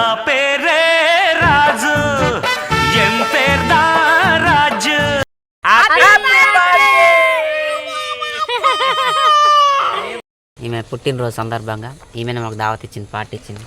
నా పేరే రాజు? ఎం పేర్దా రాజు ఈమె పుట్టినరోజు సందర్భంగా ఈమెను మాకు దావత్ ఇచ్చింది పార్టీ ఇచ్చింది.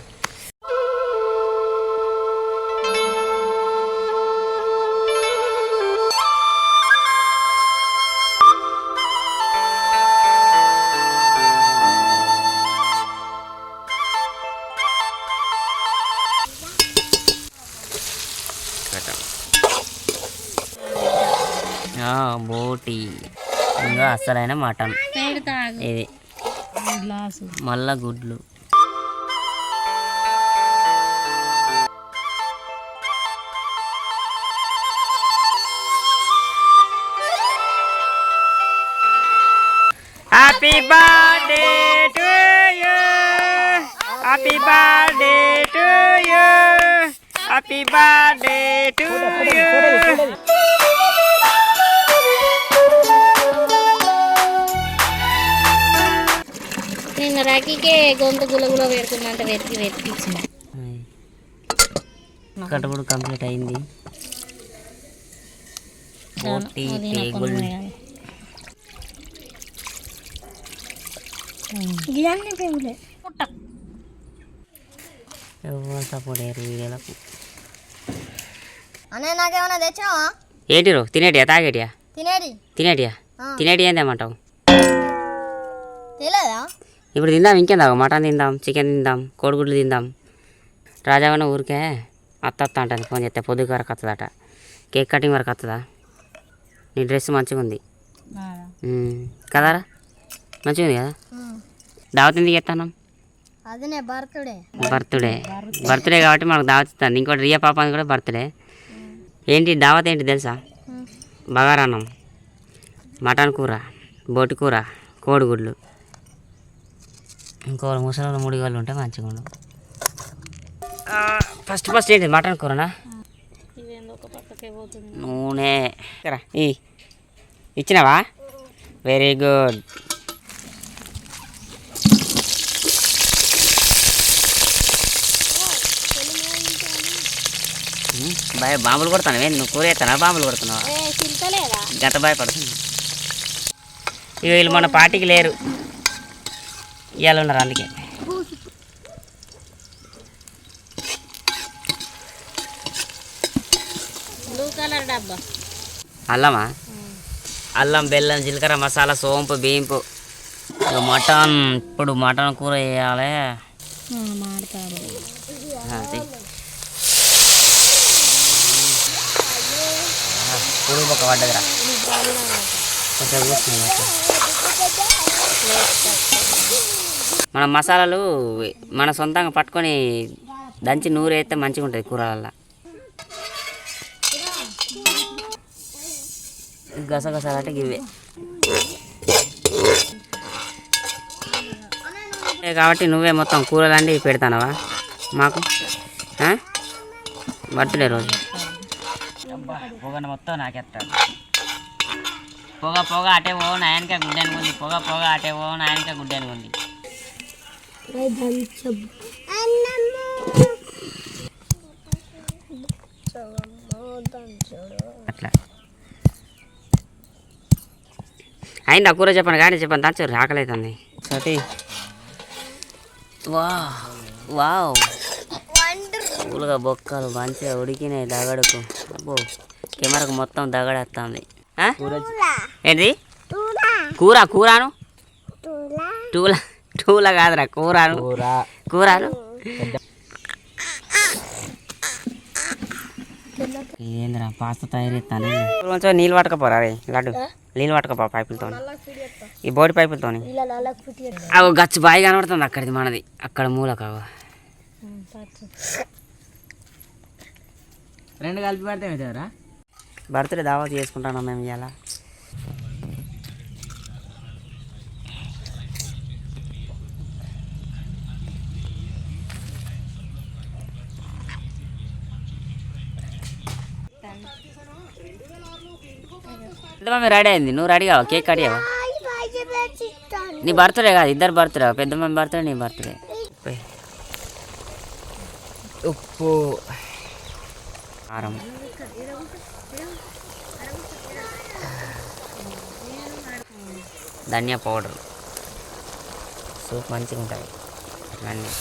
బోటి. ఇంకా అసలైన మటన్. ఇది. మళ్ళా గుడ్లు. Happy birthday to you happy birthday to you happy birthday to you నిన్న రాఖీకే గొంతు గులగుల పెడుతుందంటే వెతికి వెతికి ఇచ్చిన. కట్టుబడి కంప్లీట్ అయింది. ఎవరు సపోర్ట్ అయ్యారు వీడియోలకు. అనే నాకేమైనా తెచ్చావా ఏంటిరో తినేటియా? తాగేటియా? తినేది తినేటియా? తినేటి ఏం తెమ్మంటావు తెలియదా ఇప్పుడు తిందాం ఇంకేం తాగు? మటన్ తిందాం చికెన్ తిందాం కోడిగుడ్లు తిందాం. రాజావన్న ఊరికే అత్త అత్త అంటుంది ఫోన్ చేస్తే పొద్దుకు వరకు వస్తుందట కేక్ కటింగ్ వరకు వస్తుందా నీ డ్రెస్ మంచిగా ఉంది. కదారా? మంచిగా ఉంది కదా? దావత్ ఎందుకు చేస్తాను అది నే బర్త్డే. బర్త్డే. బర్త్డే. కాబట్టి మనకు దావత్ ఇస్తాను ఇంకోటి రియా పాప అని కూడా బర్త్డే. ఏంటి దావత్ ఏంటి తెలుసా? బగారన్నం మటన్ కూర బోటి కూర కోడిగుడ్లు. ఇంకో ముసలి మూడు వాళ్ళు ఉంటే మంచిగా ఉండు. ఫస్ట్ ఫస్ట్ ఏంటి మటన్ కూరనా? నూనె. ఈ. ఇచ్చినావా? వెరీ గుడ్ భయ బాంబులు కొడతాను. నువ్వు కూర ఎత్తానా బాంబులు కొడుతున్నావా? ఏ చింతలేదా గంట భయపడుతుంది ఇక వీళ్ళు మన పార్టీకి లేరు. ఇవాళ ఉన్నారు అందుకే. బ్లూ కలర్ డబ్బా. అల్లమా? అల్లం బెల్లం జీలకర్ర మసాలా సోంపు ఇక మటన్ ఇప్పుడు మటన్ కూర వేయాలి పురుగు ఒక పడ్డదిరా. కొంచెం. మన మసాలాలు మన సొంతంగా పట్టుకొని దంచి నూరు వేస్తే మంచిగా ఉంటుంది కూరలల్లో. గసగసాలు అంటే ఇవే కాబట్టి నువ్వే మొత్తం కూరలండి పెడతానవా? మాకు? బర్త్డే రోజు. పొగ మొత్తం నాకెత్తాడు పొగ పొగ అటే ఓ నాయనక గుడ్డని ఉంది పొగ పొగ అటే ఓ నాయనక గుడ్డని ఉంది అట్లా. అయిందా కూర చెప్పండి కానీ చెప్పండి దాని ఆకలి అవుతుంది సతీ. వా వావ్. పూలుగా బొక్కలు మంచిగా ఉడికినాయి దగడుకు. అబ్బో కెమెరాకు మొత్తం దగడేస్తుంది ఆ? ఏంటి కూర కూరాను? టూల టూల కాదురా కూరాను. కూరాను. ఏంద్రా పాస్తా తయారు చేస్తాను కొంచెం నీళ్ళు పట్టకపోరా రే లడ్డు. నీళ్ళు పట్టకపో పైపులతో ఈ బోడి పైపులతో అవి గచ్చు బాయి కనబడుతుంది అక్కడిది మనది. అక్కడ మూల కావు. రెండు కలిపి పడితే బర్త్డే దావా చేసుకుంటాను మేము ఇవాళ పెద్ద మమ్మీ రెడీ అయింది నువ్వు రెడీ కావా కేక్ కట్ నీ బర్త్డే కాదు ఇద్దరు బర్త్డే పెద్దమ్మ బర్త్డే నీ బర్త్డే. ఉప్పు. కారం. ధనియా పౌడర్. సూప్ మంచిగా ఉంటుంది అన్నీ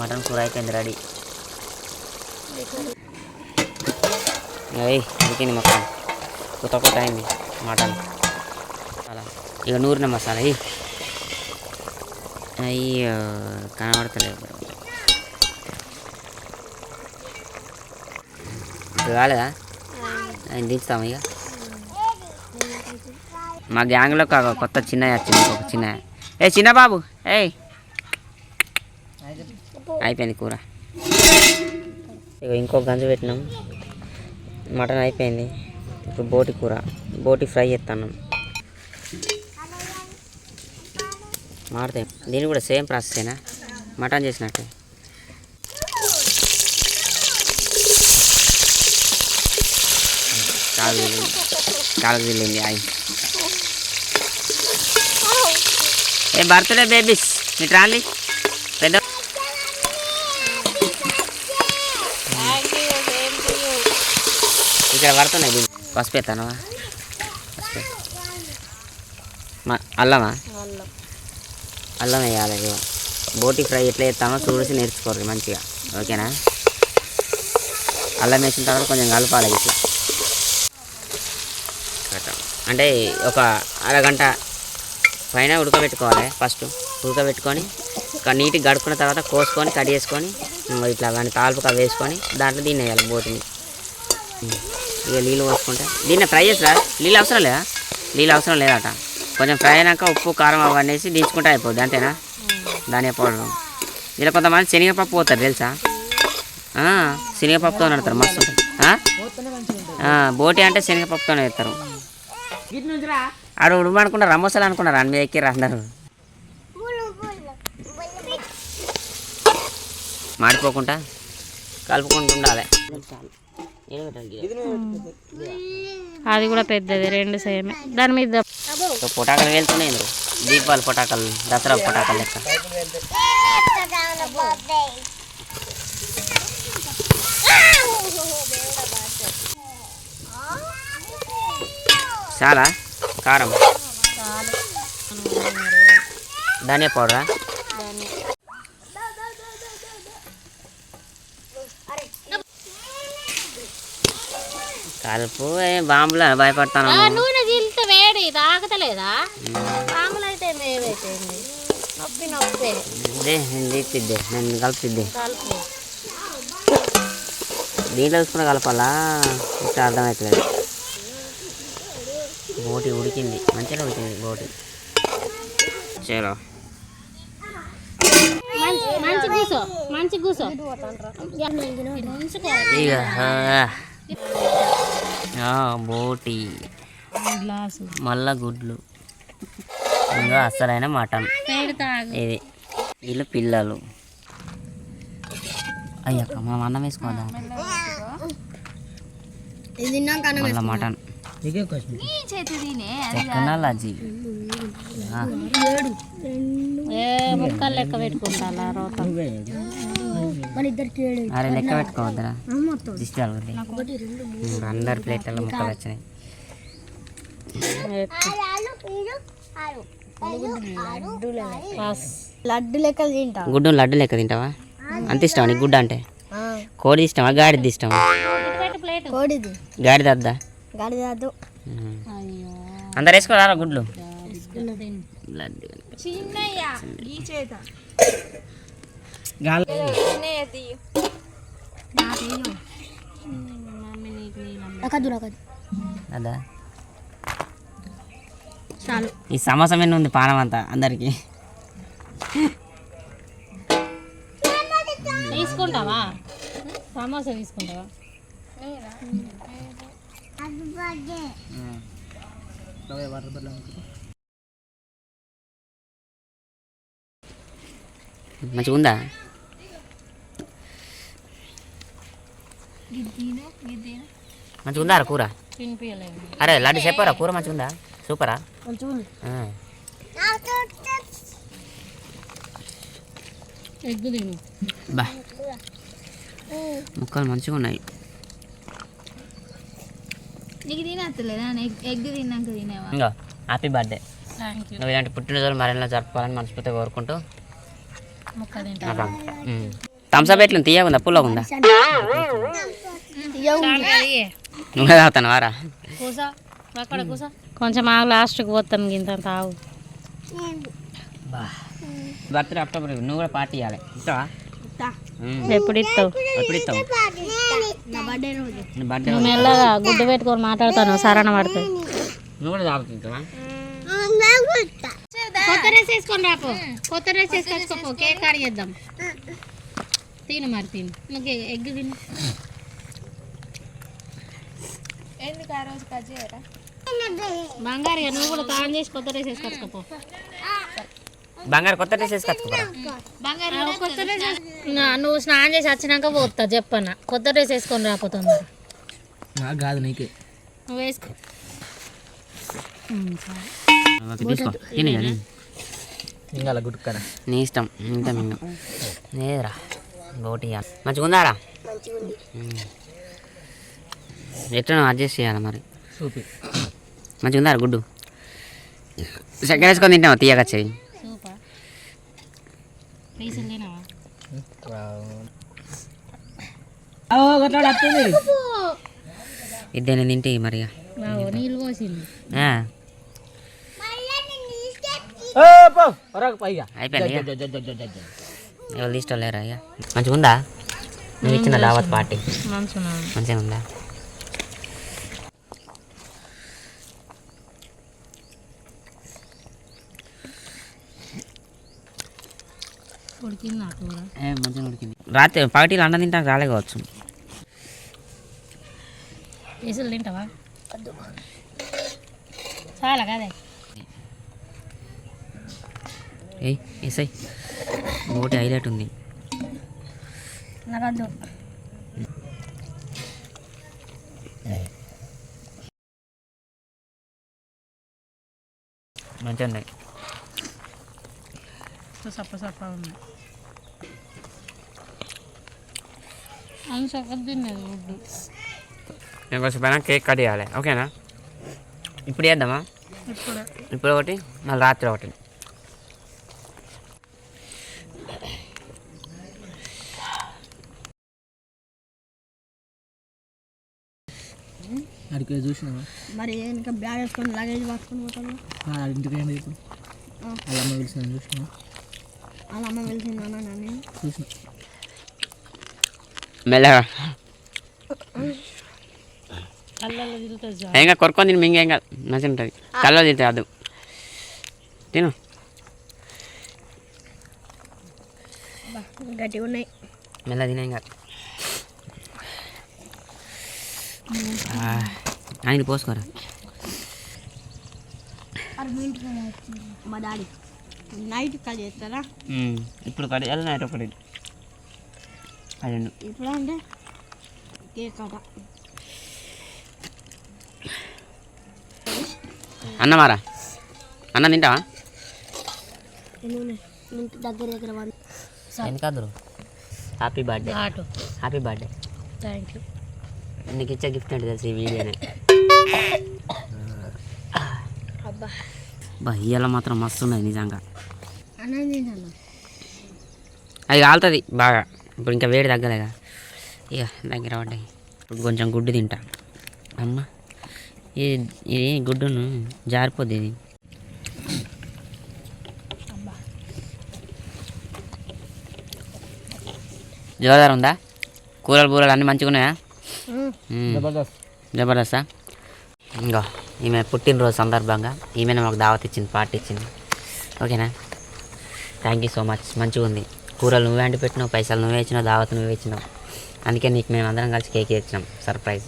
మటన్ కూర అయిపోయింది రెడీ. అయ్యి ఉడికింది మొత్తం. కొత్త కొత్త అయింది మటన్. అలా ఇక నూరిన మసాలా అయ్యి అయ్యో కనబడతలేదు. ఇప్పుడు కాలేదా? అది దించుతాం ఇక మా గ్యాంగ్లో ఒక కొత్త చిన్న వచ్చింది ఒక చిన్న ఏ చిన్న బాబు ఏయ్. అయిపోయింది కూర. ఇక ఇంకో గంజు పెట్టినాం. మటన్ అయిపోయింది. ఇప్పుడు బోటి కూర. బోటి ఫ్రై చేస్తాను మారుతాయి దీన్ని కూడా సేమ్ ప్రాసెసేనా మటన్ చేసినట్టే. కాలు కాలు వెళ్ళింది అయి ఏ బర్త్డే బేబీస్. మీ ట్రాలీ ఇక్కడ పడుతున్నాయి బిల్ పసుపు ఎత్తానా మా అల్లమా? అల్లం వేయాలి ఇగో. బోటి ఫ్రై ఎట్లా చేస్తామో చూసి నేర్చుకోరు మంచిగా. ఓకేనా? అల్లం వేసిన తర్వాత కొంచెం కలపాలి ఇట్లా. అంటే ఒక అరగంట పైన ఉడకబెట్టుకోవాలి ఫస్ట్. ఉడకబెట్టుకొని ఒక నీట్గా గడుపుకున్న తర్వాత కోసుకొని కట్ చేసుకొని ఇట్లా దాన్ని తాలుపుగా వేసుకొని దాంట్లో దీన్ని వేయాలి బోటిని. ఇక నీళ్ళు పోసుకుంటే. దీన్ని ఫ్రై చేస్తారా? నీళ్ళు అవసరం లేదా? నీళ్ళు అవసరం లేదట. కొంచెం ఫ్రై అయినాక ఉప్పు కారం అవన్నీ వేసి దించుకుంటే అయిపోద్ది అంతేనా? ధనియా పౌడర్. ఇలా కొంతమంది శనగపప్పు పోతారు తెలుసా? శనగపప్పుతో నడతారు మస్తు బోటి అంటే శనగపప్పుతోనే వేస్తారు ఆడు ఉడమనుకున్నారు రమ్మసలు అనుకున్నారు? అన్ని మీద ఎక్కిర్రు అందరు. మాడిపోకుండా కలుపుకుంటూ ఉండాలి. అది కూడా పెద్దది రెండు సేమే. దాని మీద పొటాకలు వెళ్తున్నాయి. దీపాలు పొటాకలు దసరా పొటాకలు లెక్క. చాలా కారం. ధనియా పౌడరా? కలుపు బాంబులా భయపడతాను నూనె చీలితే వేడి తాగతలేదా? మామూలు అయితే మేమైతే నొప్పి. నొప్పి తీపిద్దే నేను కలుపుద్దే కలుపు దీంట్లో చూసుకుని కలపాలా? ఇట్లా అర్థమవుతలేదు బోటి ఉడికింది మంచిగా ఉడికింది బోటి. చలో. మంచి మంచి కూసో మంచి కూసో. బోటి. గ్లాసు. మళ్ళా గుడ్లు. ఇంకా అసలైన మటన్. ఇది. వీళ్ళు పిల్లలు. అయ్యక్క మనం అన్నం వేసుకోదా? మళ్ళా మటన్. టెక్నాలజీ. ఏ ముక్కలు లెక్క పెట్టుకుంటా అరే లెక్క పెట్టుకోవద్దురా. దిష్టి అందరి ప్లేట్లలో ముక్కలు వచ్చినాయి. లడ్డు లెక్కలు తింటా గుడ్డు లడ్డు లెక్క తింటావా? అంత ఇష్టమా నీకు గుడ్డ అంటే? కోడి ఇష్టమా గాడిది ఇష్టమా? కోడిది. గాడిద అద్దా అందరు వేసుకోరారా గుడ్లు? లడ్డు నాకద్దు అదా చాలు. ఈ సమోసా మీద ఉంది పానం అంతా అందరికి. తీసుకుంటావా? సమోసా తీసుకుంటావా? మంచిగా ఉందా మంచిగా ఉందా కూర? అరే లడ్డు చెప్పారా కూర మంచిగా ఉందా సూపరా బా. ముక్కలు మంచిగా ఉన్నాయి నీకు తినత్తలేదా ఎగ్ తిన్నాక తినేవా? ఇంకా హ్యాపీ బర్త్డే. నువ్వు ఇలాంటి పుట్టినరోజులు మరెన్నో జరుపుకోవాలని మనస్ఫూర్తిగా కోరుకుంటూ ముక్క తింటా థమ్స్అప్ ఎట్లా తీయగా ఉందా? పుల్లగా ఉందా? నువ్వే తాగుతాను వారా. కొంచెం ఆగు లాస్ట్కి పోతాం గింత తాగు బర్త్డే అక్టోబర్ నువ్వు కూడా పార్టీ ఇవ్వాలి ఇస్తావా. ఎప్పుడు ఇస్తావు? ఇస్తావు? నువ్వు మెల్లగా గుడ్డు పెట్టుకొని మాట్లాడతాను సరణ పడుతుంది. నువ్వు కూడా తాగుతుంటావా కొత్త డ్రెస్ వేసుకొని రాపో. కొత్త డ్రెస్ వేసుకొచ్చుకోపో కేక్ తిను మరి తిను. నువ్వు ఎగ్ తిను. ఎందుకు ఆ రోజు కట్ చేయరా? బంగారు ఇక నువ్వు కూడా తాను చేసి కొత్త డ్రెస్ వేసుకొచ్చుకోపో బంగారు కొత్త డ్రెస్ వేసుకొచ్చుకోరా బంగారు కొత్త డ్రెస్ నువ్వు స్నానం చేసి వచ్చినాక పోతా చెప్పన్న కొత్త డ్రెస్ వేసుకొని రాపోతుంది నాకు కాదు నీకే. నువ్వు వేసుకో. తీసుకో. తిని ఇంకా నీ ఇష్టం ఇంత మింగ. లేదురా బోటి ఇవ్వాలి మంచిగా ఉందారా. ఎట్లా అడ్జస్ట్ చేయాలి మరి? మంచిగా ఉందా గుడ్డు? చక్కెర వేసుకొని తింటావా? తీయకొచ్చేది ఇద్దరు తింటే మరి అయిపోయింది. ఎవరు ఇష్టం లేరా ఇక మంచిగా ఉందా నువ్వు ఇచ్చిన దావత్ పార్టీ. మంచిగా ఉందా ఏ మంచిగా ఉడికింది. రాత్రి పగటిలో అన్నం తింటాను రాలే కావచ్చు. పీసులు తింటావా? చాలా కదే. ఎస్ఐ ఒకటి హైలైట్ ఉంది. మంచిగా ఉన్నాయి. సప్ప సప్ప సగం తిన్నది గుడ్డు. నేను కొంచెం పైన కేక్ కట్ చేయాలి. ఓకేనా? ఇప్పుడు చేద్దామా? ఇప్పుడు. ఇప్పుడు ఒకటి మళ్ళీ రాత్రి ఒకటి. అడికి చూసినావా? మరి ఇంకా బ్యాగ్ వేసుకొని లగేజ్ పట్టుకొని పోతాను. ఇంటికి ఏంటి ఇప్పుడు. వాళ్ళ అమ్మ పిలిచిన చూసినా వాళ్ళ అమ్మ చూసిన. మెల్లగా కాదు కొరుకొని తిని మింగేం కాదు. మంచిగా ఉంటుంది. కల్లో తింటే అది తిను. గట్టిగా ఉన్నాయి. మెల్ల తినేం కాదు ఆ, ఆయన పోసుకోరా. మా డాడీ. నైట్ కట్ చేస్తారా? ఇప్పుడు కట్ చేయాలి నైట్ ఒకటి. అది ఇప్పుడు అంటే కేక్ కట. అన్నమారా అన్నం తింటావా? దగ్గర దగ్గర happy birthday auto. Happy birthday thank you నీకు ఇచ్చే గిఫ్ట్ అంటే తెలుసు ఈ వీడియోనే? అబ్బా. ఇవాళ మాత్రం మస్తు ఉన్నది నిజంగా. అది కాలుతుంది బాగా. ఇప్పుడు ఇంకా వేడి తగ్గలేగా. ఇక దగ్గర పడ్డాయి. ఇప్పుడు కొంచెం గుడ్డు తింటా. అమ్మ ఇది ఇది గుడ్డును జారిపోద్ది ఇది. జోరుదారు ఉందా? కూరలు బూరలు అన్నీ మంచిగా ఉన్నాయా. జబర్దస్త్. ఇంకా ఈమె పుట్టినరోజు సందర్భంగా ఈమె మాకు దావత్ ఇచ్చింది పార్టీ ఇచ్చింది. ఓకేనా? థ్యాంక్ యూ సో మచ్ మంచిగా ఉంది. కూరలు నువ్వే అంటి పెట్టినావు పైసలు నువ్వే ఇచ్చినావు దావత్ నువ్వే ఇచ్చినావు. అందుకే నీకు మేము అందరం కలిసి కేక్ ఇచ్చినాం సర్ప్రైజ్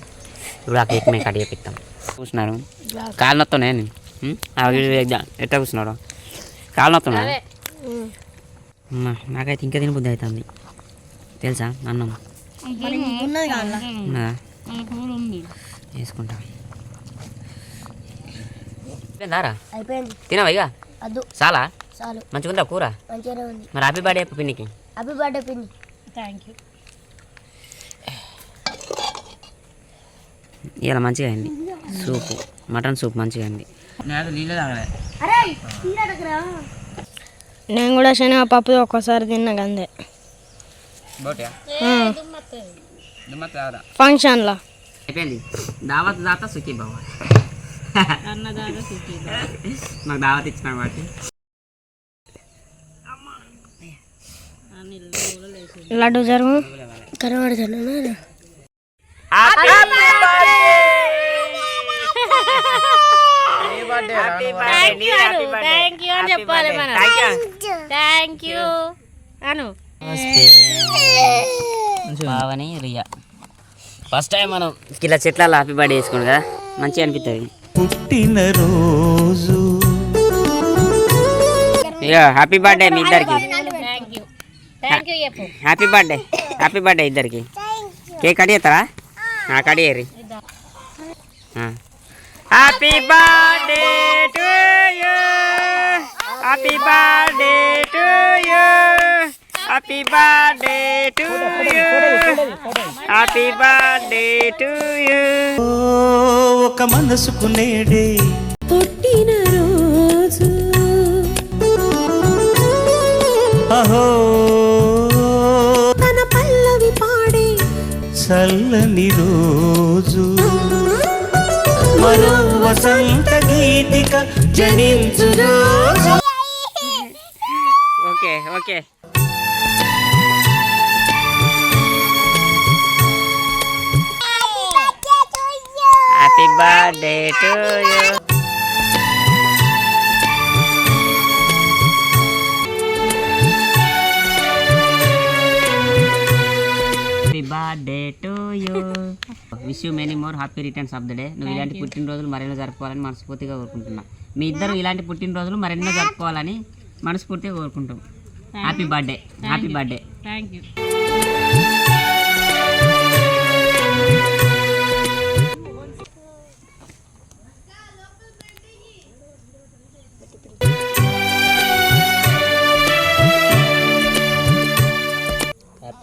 ఇప్పుడు ఆ కేక్ మేము కట్ చేపిస్తాం. కూర్చున్నారు కాలు నొత్తున్నాయి నేను ఎగ్జామ్ ఎట్లా కూర్చున్నాడు కాలు నొత్తున్నా అమ్మా నాకైతే ఇంకా తినబుద్ధి అవుతుంది. తెలుసా? అన్నం. ఉన్నది వేసుకుంటా. తిందారా అయిపోయింది. తినవా ఇక? అద్దు చాలా చాలు మంచిగా ఉందా కూర? మంచిగానే ఉంది. మరి హ్యాపీ బర్త్డే పిన్నికి. హ్యాపీ బర్త్డే పిన్ని. థ్యాంక్ యూ ఇలా మంచిగా అయింది. సూపు. మటన్ సూప్ మంచిగా అయింది. నేను కూడా శనగపప్పు ఒక్కసారి తిన్నా అందే బోటే ఫంక్షన్లో. అయిపోయింది. దావత్ దాత సుఖీ సుఖీ మాకు దావత్ ఇచ్చిన కాబట్టి. లడ్డు జరుగు. కనబడుతున్నా థ్యాంక్ యూ అని చెప్పాలి మనం థ్యాంక్ యూ అను బావని రియా. ఫస్ట్ టైం మనం ఇలా చెట్లలో హ్యాపీ బర్త్డే చేసుకోండి కదా మంచిగా అనిపిస్తుంది పుట్టినరోజు ఇక హ్యాపీ బర్త్డే మీ ఇద్దరికి. హ్యాపీ బర్త్డే హ్యాపీ బర్త్డే ఇద్దరికి. కేక్ కట్ చేస్తారా cut చేయరి happy birthday to you happy birthday to you happy birthday to you happy birthday to you ఒక మనసుకు నేడే. అహో. తన పల్లవి పాడే చల్లని రోజు. మరో వసంత గీతిక జనించు రోజు. Okay okay birthday to you happy birthday to you wish you many more happy returns of the day నువ్వు ఇలాంటి పుట్టినరోజులు మరెన్నో జరుపుకోవాలని మనస్ఫూర్తిగా కోరుకుంటున్నా. మీ ఇద్దరు ఇలాంటి పుట్టినరోజులు మరెన్నో జరుపుకోవాలని మనస్ఫూర్తిగా కోరుకుంటాం. Happy birthday happy birthday thank you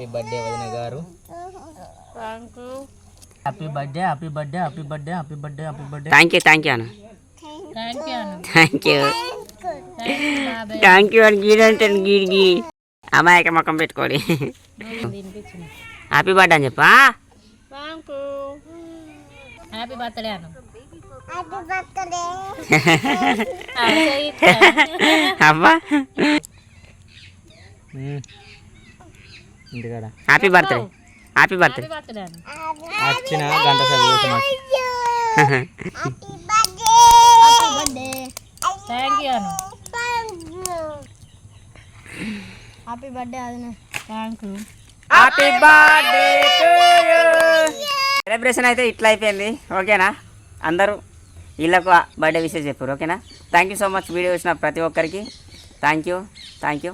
happy birthday వదిన గారు. Happy birthday happy birthday happy birthday happy birthday happy birthday thank you thank you అన్న thank you Anu thank you thank you అని గీడంటే గీడిగి అమ్మాయిక మొక్కం పెట్టుకోడి. హ్యాపీ బర్త్డే అని చెప్పా? Thank you happy birthday Anu అబ్బా. ఇంటికాడ. Happy birthday happy birthday వచ్చిన గంట happy birthday అదినా thank you happy birthday to you celebration అయితే ఇట్లా అయిపోయింది. ఓకేనా? అందరూ వీళ్ళకు బర్త్డే విషయం చెప్పారు. ఓకేనా? Thank you so much video చూసిన ప్రతి ఒక్కరికి. Thank you thank you